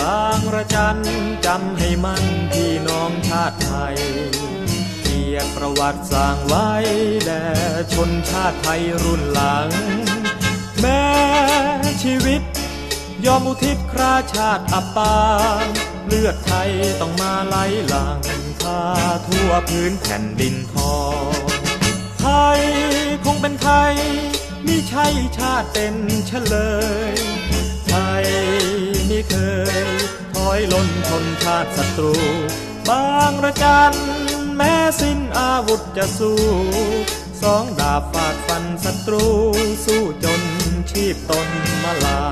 บังรจันทร์จำให้มั่นพี่น้องชาติไทย เกียรติประวัติสร้างไว้แด่ชนชาติไทยรุ่นหลัง แม้ชีวิต ยอมอุทิศคราชาติอับปางเลือดไทยต้องมาไหลหลังพาทั่วพื้นแผ่นดินทองไทยคงเป็นไทยมิใช่ชาติเป็นเฉลย ทยไม่เคยถอยล้นชนชาติศัตรู บางระจันแม้สิ้นอาวุธจะสู้สองดาบฟาดฟันศัตรู สู้จนชีพตนมาลา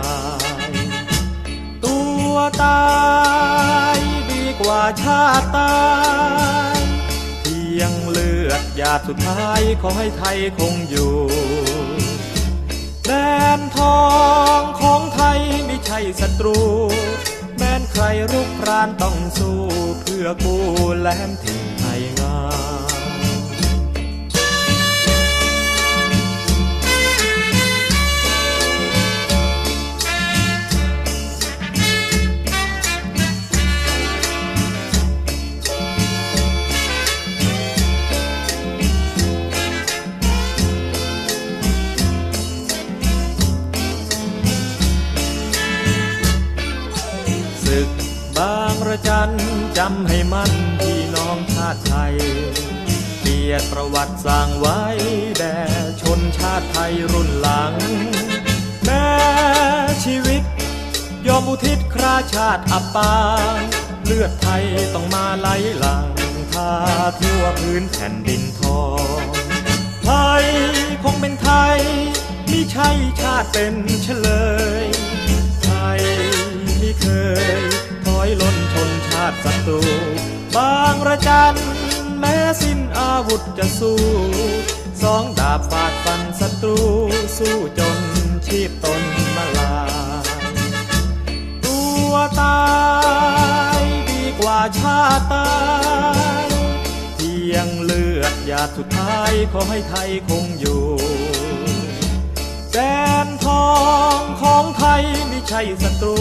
ย ตัวตายดีกว่าชาติตายเพียงเลือดหยาดสุดท้ายขอให้ไทยคงอยู่แดนทอง ช่ศัตรู แม้นใครรุกรานต้องสู้เพื่อกู้แหลมถิ่นไท ระจันจำให้มั่นพี่น้องชาติไทยเกียรติประวัติสร้างไว้แด่ชนชาติไทยรุ่นหลัง แม้ชีวิต ยอมอุทิศคราชาติอับปางเลือดไทยต้องมาไหลหลังพาทั่วพื้นแผ่นดินทองไทยคงเป็นไทยมิใช่ชาติเป็นเฉลยไทยไม่เคยาติศัตรู บางระจันแม้สิ้นอาวุธจะสู้ สองดาบฟาดฟันศัตรู สู้จนชีพตนมาลา ตัวตายดีกว่าชาติตายเพียงเลือดหยาดสุดท้ายขอให้ไทยคงอยู่แดนทองของไทยไม่ใช่ศัตรู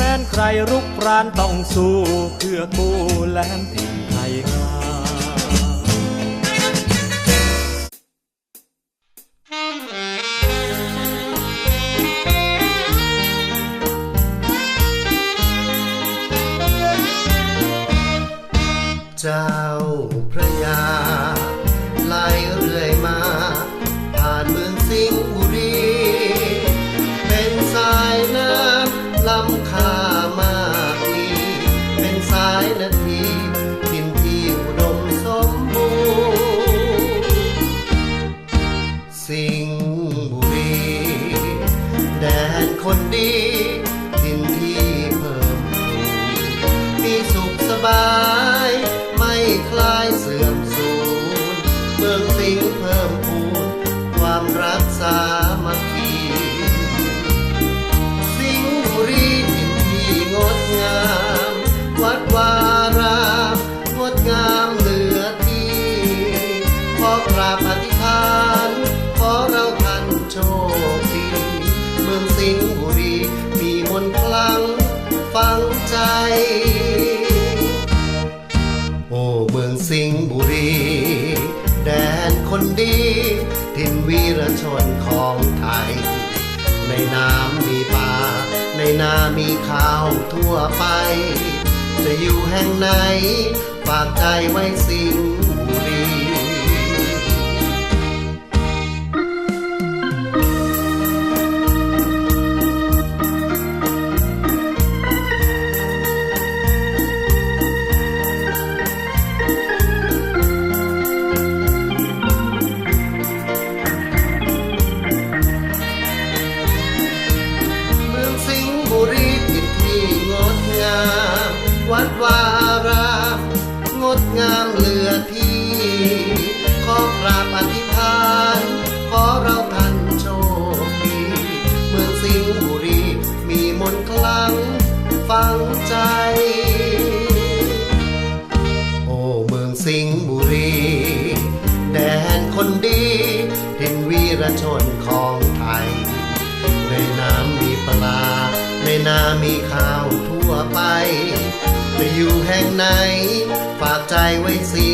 แม้นใครรุกรานต้องสู้เพื่อกู้แลมถิ่นไทย นาทีทินที่อุดมสมบูรณ์สิงบุรีแดนคนดี ใจ โอ้เมืองสิงห์บุรี แดนคนดีทินวีรชนของไทย ในน้ำมีป่า ในนามีข้าวทั่วไป จะอยู่แห่งไหน ฝากใจไว้สิงห์ งามเหลือที่ ขอกราบอธิษฐาน ขอเราท่านโชคดี เมืองสิงห์บุรี มีมนต์คลังฟังใจ โอ้เมืองสิงห์บุรี แดนคนดีทินวีรชนของไทย ในน้ำมีปลา ในนามีข้าวทั่วไป จะอยู่แห่งไหน ฝากใจไว้สิ